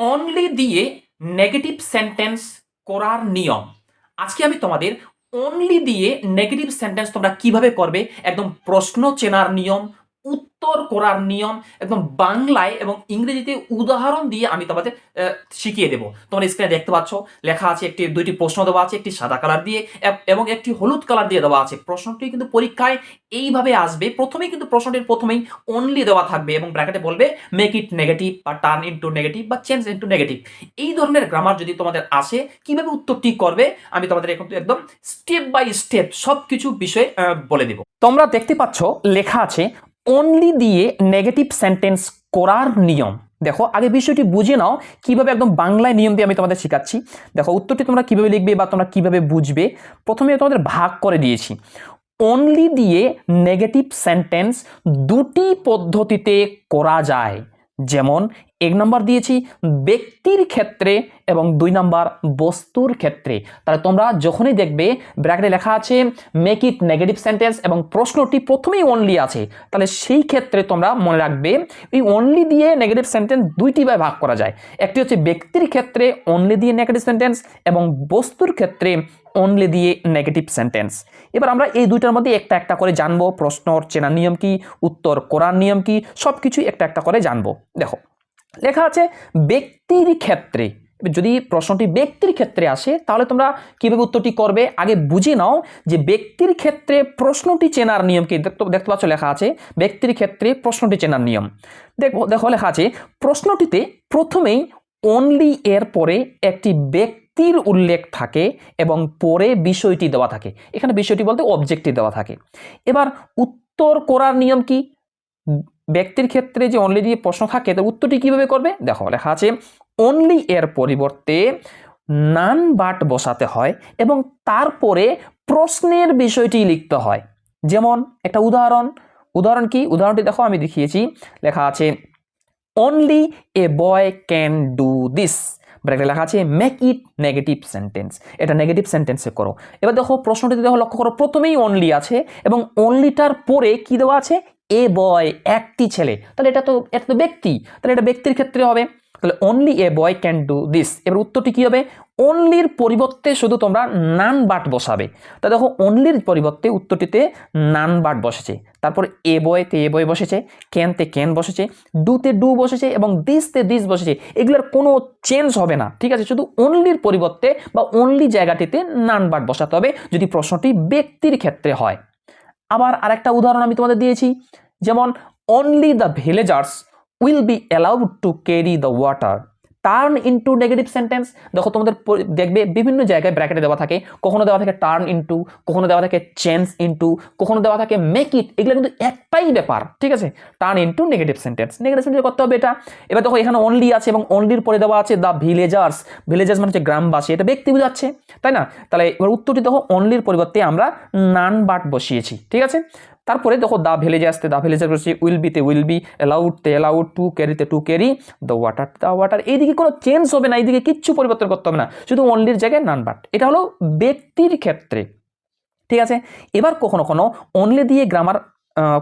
Only দিয়ে negative sentence করার নিয়ম। আজকে আমি তোমাদের অনলি দিয়ে নেগেটিভ সেন্টেন্স তোমরা কীভাবে করবে, একদম প্রশ্ন চেনার নিয়ম উত্তর করার নিয়ম একদম বাংলায় এবং ইংরেজিতে উদাহরণ দিয়ে আমি তোমাদের শিখিয়ে দেবো। তোমরা স্ক্রিনে দেখতে পাচ্ছ, লেখা আছে একটি, দুইটি প্রশ্ন দেওয়া আছে, একটি সাদা কালার দিয়ে, এবং একটি হলুদ কালার দিয়ে দেওয়া আছে। প্রশ্নটি কিন্তু পরীক্ষায় এইভাবে আসবে। প্রথমেই কিন্তু প্রশ্নটির প্রথমেই অনলি দেওয়া থাকবে এবং ব্র্যাকেটে বলবে মেক ইট নেগেটিভ বা টার্ন ইন্টু নেগেটিভ বা চেঞ্জ ইনটু নেগেটিভ এই ধরনের গ্রামার যদি তোমাদের আসে, কীভাবে উত্তরটি করবে, আমি তোমাদের এখন একদম স্টেপ বাই স্টেপ সব কিছু বিষয়ে বলে দেব। তোমরা দেখতে পাচ্ছ, লেখা আছে অনলি দিয়ে নেগেটিভ সেন্টেন্স করার নিয়ম। দেখো, আগে বিষয়টি বুঝে নাও, কীভাবে একদম বাংলায় নিয়ম দিয়ে আমি তোমাদের শেখাচ্ছি। দেখো, উত্তরটি তোমরা কীভাবে লিখবে বা তোমরা কীভাবে বুঝবে, প্রথমে তোমাদের ভাগ করে দিয়েছি। অনলি দিয়ে নেগেটিভ সেন্টেন্স দুটি পদ্ধতিতে করা যায়। যেমন এক নম্বর দিয়েছি ব্যক্তির ক্ষেত্রে এবং দুই নম্বর বস্তুর ক্ষেত্রে। তাহলে তোমরা যখনই দেখবে ব্র্যাকেটে লেখা আছে মেক ইট নেগেটিভ সেন্টেন্স এবং প্রশ্নটি প্রথমেই অনলি আছে, তাহলে সেই ক্ষেত্রে তোমরা মনে রাখবে এই অনলি দিয়ে নেগেটিভ সেন্টেন্স দুইটি ভাবে ভাগ করা যায়। একটি হচ্ছে ব্যক্তির ক্ষেত্রে অনলি দিয়ে নেগেটিভ সেন্টেন্স এবং বস্তুর ক্ষেত্রে অনলি দিয়ে নেগেটিভ সেন্টেন্স এবার আমরা এই দুইটার মধ্যে একটা একটা করে জানব প্রশ্নর চেনার নিয়ম কি, উত্তর, করার নিয়ম কি সব কিছুই একটা একটা করে জানব। দেখো লেখা আছে ব্যক্তির ক্ষেত্রে। যদি প্রশ্নটি ব্যক্তির ক্ষেত্রে আসে, তাহলে তোমরা কীভাবে উত্তরটি করবে? আগে বুঝে নাও যে ব্যক্তির ক্ষেত্রে প্রশ্নটি চেনার নিয়ম কি? দেখতে পাচ্ছ লেখা আছে, ব্যক্তির ক্ষেত্রে প্রশ্নটি চেনার নিয়ম। দেখো দেখো লেখা আছে, প্রশ্নটিতে প্রথমেই অনলি এর পরে একটি ব্যক্তির উল্লেখ থাকে এবং পরে বিষয়টি দেওয়া থাকে। এখানে বিষয়টি বলতে অবজেক্টটি দেওয়া থাকে। এবার উত্তর করার নিয়ম কি? ব্যক্তির ক্ষেত্রে যে অনলি দিয়ে প্রশ্ন থাকে, তার উত্তরটি কীভাবে করবে? দেখো, লেখা আছে অনলি এর পরিবর্তে নান বাট বসাতে হয় এবং তারপরে প্রশ্নের বিষয়টি লিখতে হয়। যেমন একটা উদাহরণ উদাহরণ কি? উদাহরণটি দেখো, আমি দেখিয়েছি। লেখা আছে only a boy can do this ব্র্যাকেটে লেখা আছে মেক ইট নেগেটিভ সেন্টেন্স এটা নেগেটিভ সেন্টেন্সে করো। এবার দেখো, প্রশ্নটিতে দেখো, লক্ষ্য করো, প্রথমেই অনলি আছে এবং অনলিটার পরে কি দেওয়া আছে? এ বয় একটি ছেলে, তাহলে এটা তো এটা তো ব্যক্তি, তাহলে এটা ব্যক্তির ক্ষেত্রে হবে। তাহলে only a boy can do this এবার উত্তরটি কী হবে? অনলির পরিবর্তে শুধু তোমরা নান বাট বসাবে। তা দেখো অনলির পরিবর্তে উত্তরটিতে নান বাট বসেছে। তারপর এ বয়তে এ বয় বসেছে ক্যানতে ক্যান বসেছে ডুতে ডু বসেছে এবং দিসতে দিস বসেছে। এগুলোর কোনো চেঞ্জ হবে না, ঠিক আছে? শুধু অনলির পরিবর্তে বা অনলি জায়গাটিতে নান বাট বসাতে হবে। যদি প্রশ্নটি ব্যক্তির ক্ষেত্রে হয়। আবার আরেকটা উদাহরণ আমি তোমাদের দিয়েছি, যেমন only the villagers will be allowed to carry the water turn into negative sentence দেখো, তোমাদের দেখবে বিভিন্ন জায়গায় ব্র্যাকেটে দেওয়া থাকে। কখনো দেওয়া থাকে টার্ন ইনটু কখনো দেওয়া থাকে চেঞ্জ ইনটু কখনো দেওয়া থাকে মেক ইট এগুলো কিন্তু একটাই ব্যাপার, ঠিক আছে? Turn into negative sentence negative sentence করতে হবে এটা। এবার দেখো, এখানে অনলি আছে এবং অনলির পরে দেওয়া আছে দ্য ভিলেজার্স ভিলেজার্স মানে হচ্ছে গ্রামবাসী। এটা ব্যক্তি বোঝাচ্ছে, তাই না? তাহলে এবার উত্তরটি দেখো অনলির পরিবর্তে আমরা নান বাট বসিয়েছি, ঠিক আছে? তারপরে দেখো দা ভেলেজে আসতে, দা ভেলেজে বসে উইল বিতে উইল বি অ্যালাউডতে allowed to ক্যারিতে to carry the water the water এইদিকে কোনো চেঞ্জ হবে না, এইদিকে কিচ্ছু পরিবর্তন করতে হবে না, শুধু অনলির জায়গায় নান বাট এটা হলো ব্যক্তির ক্ষেত্রে। ঠিক আছে? এবার কখনো কোনো অনলি দিয়ে গ্রামার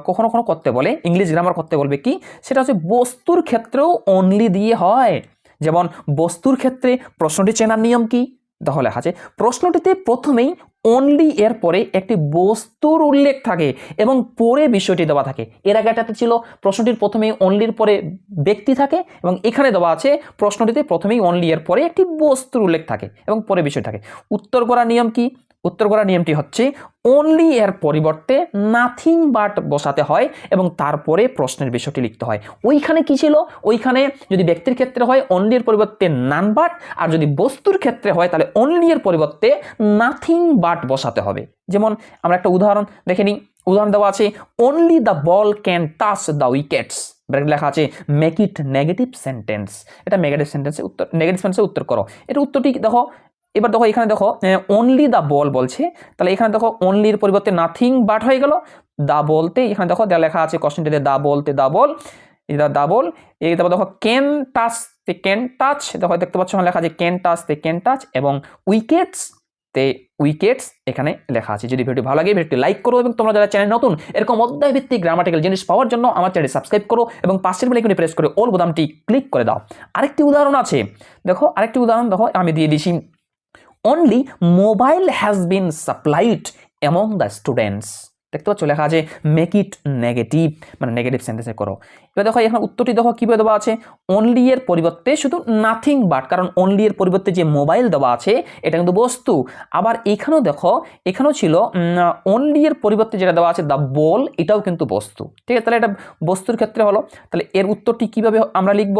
কখনো কখনো করতে বলে ইংলিশ গ্রামার করতে বলবে কি? সেটা হচ্ছে বস্তুর ক্ষেত্রেও অনলি দিয়ে হয়। যেমন বস্তুর ক্ষেত্রে প্রশ্নটি চেনার নিয়ম কি? তাহলে আছে। প্রশ্নটিতে প্রথমেই অনলি এর পরে একটি বস্তুর উল্লেখ থাকে এবং পরে বিষয়টি দেওয়া থাকে। এর আগে একটা ছিল, প্রশ্নটির প্রথমেই অনলির পরে ব্যক্তি থাকে এবং এখানে দেওয়া আছে, প্রশ্নটিতে প্রথমেই অনলি এর পরে একটি বস্তুর উল্লেখ থাকে এবং পরে বিষয় থাকে। উত্তর করার নিয়ম কি? উত্তর করার নিয়মটি হচ্ছে অনলি এর পরিবর্তে নাথিং বাট বসাতে হয় এবং তারপরে প্রশ্নের বিষয়টি লিখতে হয়। ওইখানে কি ছিল? ওইখানে যদি ব্যক্তির ক্ষেত্রে হয় অনলি এর পরিবর্তে নান বাট আর যদি বস্তুর ক্ষেত্রে হয়, তাহলে অনলি এর পরিবর্তে নাথিং বাট বসাতে হবে। যেমন আমরা একটা উদাহরণ দেখে নিই। উদাহরণ দেওয়া আছে only the ball can touch the wickets bracket লেখা আছে মেক ইট নেগেটিভ সেন্টেন্স এটা নেগেটিভ সেন্টেন্সে উত্তর নেগেটিভ সেন্টেন্সে উত্তর করো। এটা উত্তরটি দেখো এবার দেখো, এখানে দেখো অনলি দ্য বল বলছে। তাহলে এখানে দেখো অনলির পরিবর্তে নাথিং বাট হয়ে গেল। দা বলতে, এখানে দেখো, দেওয়া লেখা আছে কোশ্চেনটিতে দা বলতে দা বল এটা দা বল। এই তারপর দেখো ক্যান টাচ তে ক্যান টাচ দেখো, দেখতে পাচ্ছ লেখা আছে ক্যান টাচ তে ক্যান টাচ এবং উইকেটস তে উইকেটস এখানে লেখা আছে। যদি ভিডিওটি ভালো লাগে, ভিডিওটি লাইক করো, এবং তোমরা যারা চ্যানেল নতুন, এরকম অধ্যায় ভিত্তিক গ্রামাটিক্যাল জিনিস পাওয়ার জন্য আমার চ্যানেল সাবস্ক্রাইব করো, এবং পাশের বেলাইকনে প্রেস করে অল বোতামটি ক্লিক করে দাও। আরেকটি উদাহরণ আছে। দেখো, আরেকটি উদাহরণ, দেখো, আমি দিয়ে দিছি। Only mobile has been supplied among the students দেখতে পাচ্ছ, লেখা আছে মেক ইট নেগেটিভ মানে নেগেটিভ সেন্টেন্সে করো। এবার দেখো, এখানে উত্তরটি দেখো কীভাবে দেওয়া আছে? অনলি এর পরিবর্তে শুধু নাথিং বাট কারণ অনলি এর পরিবর্তে যে মোবাইল দেওয়া আছে, এটা কিন্তু বস্তু। আবার এখানেও দেখো, এখানেও ছিল অনলি এর পরিবর্তে যেটা দেওয়া আছে দ্য বল এটাও কিন্তু বস্তু। ঠিক আছে, তাহলে এটা বস্তুর ক্ষেত্রে হলো। তাহলে এর উত্তরটি কীভাবে আমরা লিখব?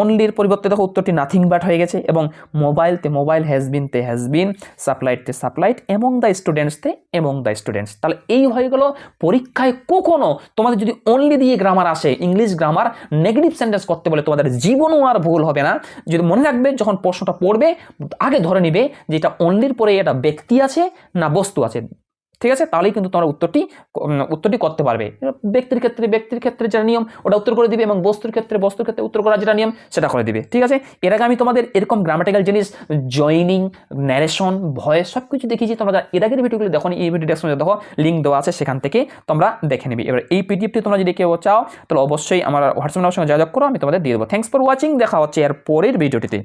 অনলির পরিবর্তে দেখো উত্তরটি নাথিং বাট হয়ে গেছে এবং মোবাইলতে মোবাইল হ্যাজ বিন তে হ্যাজ বিন সাপ্লাইটতে সাপ্লাইট এবং দ্য স্টুডেন্টসতে এবং দ্য স্টুডেন্টস তাহলে এই হয়ে গেল পরীক্ষায় কখনো তোমাদের যদি অনলি দিয়ে গ্রামার আসে ইংলিশ গ্রামার নেগেটিভ সেন্টেন্স করতে বলে তোমাদের জীবনও আর ভুল হবে না। যদি মনে রাখবে যখন প্রশ্নটা পড়বে, আগে ধরে নিবে যে এটা অনলির পরে এটা ব্যক্তি আছে না বস্তু আছে। ঠিক আছে? তাহলেই কিন্তু তোমরা উত্তরটি উত্তরটি করতে পারবে। ব্যক্তির ক্ষেত্রে ব্যক্তির ক্ষেত্রে যেটা নিয়ম, ওটা উত্তর করে দিবে এবং বস্তুর ক্ষেত্রে বস্তুর ক্ষেত্রে উত্তর করার যেটা নিয়ম, সেটা করে দিবে। ঠিক আছে? এর আগে আমি তোমাদের এরকম গ্রামাটিক্যাল জিনিস জয়নিং ন্যারেশন ভয়েস সব কিছু দেখিয়েছি। তোমরা এর আগের ভিডিওগুলো দেখো এই ভিডিও ডেসক্রিপশনে দেখো লিঙ্ক দেওয়া আছে, সেখান থেকে তোমরা দেখে নিবি। এবার এই পিডিএফটি তোমরা যদি কেউ চাও, তাহলে অবশ্যই আমার হোয়াটসঅ্যাপ নাম্বার সঙ্গে যোগাযোগ করো, আমি তোমাদের দিয়ে দেবো। থ্যাংকস ফর ওয়াচিং দেখা হচ্ছে এর পরের ভিডিওটিতে